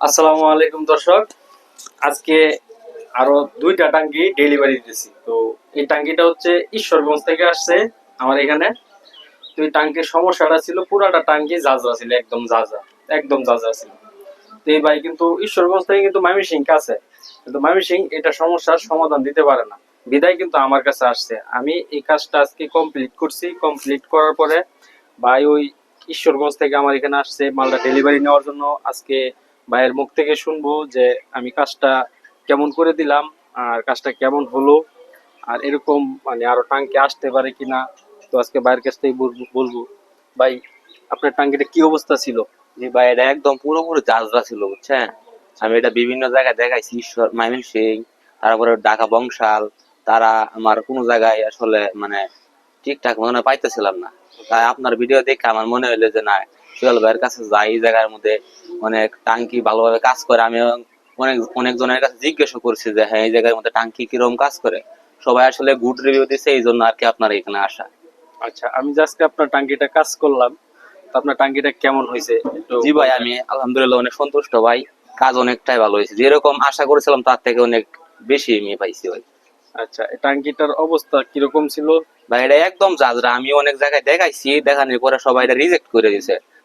আসসালামু আলাইকুম দর্শক। আজকে আরও দুইটা টাঙ্কি ডেলিভারি দিতেছি। তো এই টাঙ্কিটা হচ্ছে ঈশ্বরগঞ্জ থেকে আসছে আমার এখানে। তো এই টাঙ্কির সমস্যাটা ছিল, পুরাটা টাঙ্কি জাজরা ছিল, একদম জাজা একদম জাজরা ছিল। তো এই ভাই কিন্তু ঈশ্বরগঞ্জ থেকে কিন্তু মাইমিসিং কাছে কিন্তু মাইমিসিং এটা সমস্যার সমাধান দিতে পারে না। বিদায় কিন্তু আমার কাছে আসছে। আমি এই কাজটা আজকে কমপ্লিট করছি। কমপ্লিট করার পরে ভাই ওই ঈশ্বরগঞ্জ থেকে আমার এখানে আসছে মালটা ডেলিভারি নেওয়ার জন্য। আজকে ভাইয়ের মুখ থেকে শুনব যে আমি কাজটা কেমন করে দিলাম আর কাজটা কেমন হলো আর এরকম মানে আরও টাঙ্কি আসতে পারে কিনা তো আজকে ভাইয়ের কাছ থেকে বলবো- ভাই, আপনার টাঙ্কিটা কি অবস্থা ছিল? যে ভাই এটা একদম পুরোপুরি জাজরা ছিল, বুঝছেন? আমি এটা বিভিন্ন জায়গায় দেখাইছি, ঈশ্বর, মাইমিন সিং, তারপরে ঢাকা বংশাল, তারা আমার কোনো জায়গায় আসলে মানে ঠিকঠাক মনে পাইতেছিলাম না। তাই আপনার ভিডিও দেখে আমার মনে হইল যে না সোহেল ভাইয়ের কাছে যাই এই জায়গার মধ্যে অনেক টাঙ্কি ভালোভাবে কাজ করে। আমি অনেক অনেক জনের কাছে জিজ্ঞাসা করছি যে হ্যাঁ এই জায়গার মধ্যে টাঙ্কি কীরকম কাজ করে? সবাই আসলে গুড রিভিউ দিছে এই জন্য আর কি আপনার এখানে আসা। আচ্ছা আমি জাস্ট আপনার টাঙ্কিটা কাজ করলাম। আপনার টাঙ্কিটা কেমন হয়েছে? জি ভাই আমি আলহামদুলিল্লাহ অনেক সন্তুষ্ট ভাই। কাজ অনেকটাই ভালো হয়েছে। যেরকম আশা করেছিলাম তার থেকে অনেক বেশি আমি পাইছি ভাই। আচ্ছা টাঙ্কিটার অবস্থা কীরকম ছিল? ভাই এটা একদম জাজরা আমি অনেক জায়গায় দেখাইছি দেখানোর পরে সবাই এটা রিজেক্ট করে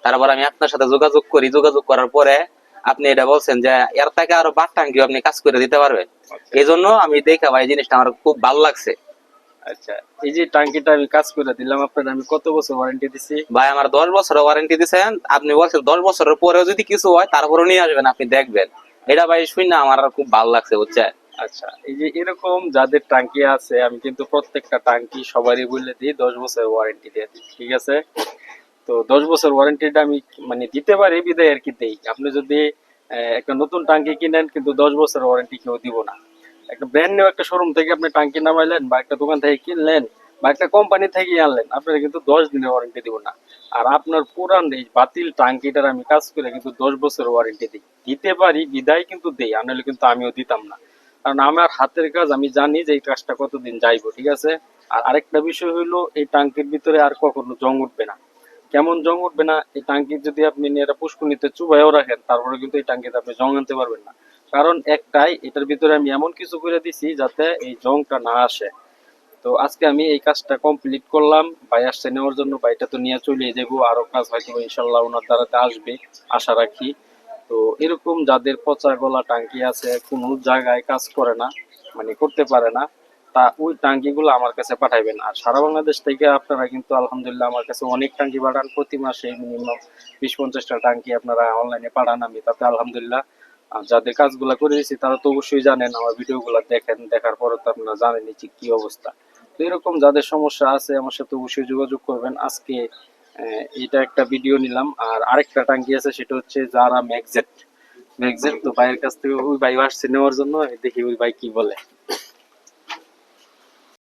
তারপর আমি আপনার সাথে যোগাযোগ করি। যোগাযোগ করার পরে আপনি এটা বলছেন যে এর থেকে আরও বার টাঙ্কি আপনি কাজ করে দিতে পারবেন। এই জন্য আমি দেখা ভাই জিনিসটা আমার খুব ভালো লাগছে। আচ্ছা এই যে টাঙ্কিটা আমি কাজ করে দিলাম আপনার আমি কত বছর ওয়ারেন্টি দিছি? ভাই আমার দশ বছরের ওয়ারেন্টি দিচ্ছেন আপনি বলছেন দশ বছরের পরেও যদি কিছু হয় তারপরেও নিয়ে আসবেন আপনি দেখবেন। এটা ভাই শুনে আমার খুব ভালো লাগছে বুঝছেন? আচ্ছা এই যে এরকম যাদের টাঙ্কি আছে, আমি কিন্তু প্রত্যেকটা টাঙ্কি সবারই বলে দিই, দশ বছর ওয়ারেন্টি দিয়ে ঠিক আছে? তো দশ বছর ওয়ারেন্টিটা আমি মানে দিতে পারি, বিদায় আর কি দেই। আপনি যদি একটা নতুন কিনেন, কিন্তু দশ বছর ওয়ারেন্টি কেউ দিব না। একটা ব্র্যান্ড নিউ একটা শোরুম থেকে আপনি টাঙ্কি নামাইলেন, বা একটা দোকান থেকে কিনলেন, বা একটা কোম্পানি থেকে আনলেন, আপনারা কিন্তু দশ দিনের ওয়ারেন্টি দিব না। আর আপনার পুরান এই বাতিল টাঙ্কিটার আমি কাজ করে কিন্তু দশ বছর ওয়ারেন্টি দিই। দিতে পারি, বিদায় কিন্তু দেই আনলে কিন্তু আমিও দিতাম না। কারণ আমার হাতের কাজ, আমি জানি যে এই কাজটা কতদিন যাইবো, ঠিক আছে? আর আরেকটা বিষয় হইল, এই টাঙ্কির ভিতরে আর কখনো জং উঠবে না। কেমন জং উঠবে না? এই টাঙ্কি যদি আপনি নিয়ে পুষ্কুনিতে চুবাইও রাখেন, তারপরে কিন্তু এই টাঙ্কিতে আপনি জং আনতে পারবেন না। কারণ একটাই, এটার ভিতরে আমি এমন কিছু করে দিছি যাতে এই জংটা না আসে। তো আজকে আমি এই কাজটা কমপ্লিট করলাম। ভাই আসছে নেওয়ার জন্য, ভাইটা তো নিয়ে চলে যাব আরও কাজ হয়তো ইনশাল্লাহ ওনার দ্বারাতে আসবে, আশা রাখি। তো এরকম যাদের পচা গলা টাঙ্কি আছে, কোনো জায়গায় কাজ করে না মানে করতে পারে না, তা ওই টাঙ্কিগুলো আমার কাছে পাঠাইবেন। আর সারা বাংলাদেশ থেকে আপনারা কিন্তু আলহামদুলিল্লাহ আমার কাছে অনেক টাঙ্কি পাঠান। প্রতি মাসে মিনিমাম বিশ পঞ্চাশটা টাঙ্কি আপনারা অনলাইনে পাঠান আমি, তাতে আলহামদুলিল্লাহ, আর যাদের কাজগুলো করে দিয়েছি তারা তো অবশ্যই জানেন, আমার ভিডিওগুলো দেখেন, দেখার পরে তো আপনারা জানেন কি অবস্থা। তো এরকম যাদের সমস্যা আছে, আমার সাথে অবশ্যই যোগাযোগ করবেন। আজকে এটা একটা ভিডিও নিলাম। আর আরেকটা টাঙ্কি আছে, সেটা হচ্ছে যারা ম্যাগজেট ম্যাগজেট তো ভাইয়ের কাছ থেকে ওই ভাই আসছে নেওয়ার জন্য, দেখি ওই ভাই কি বলে।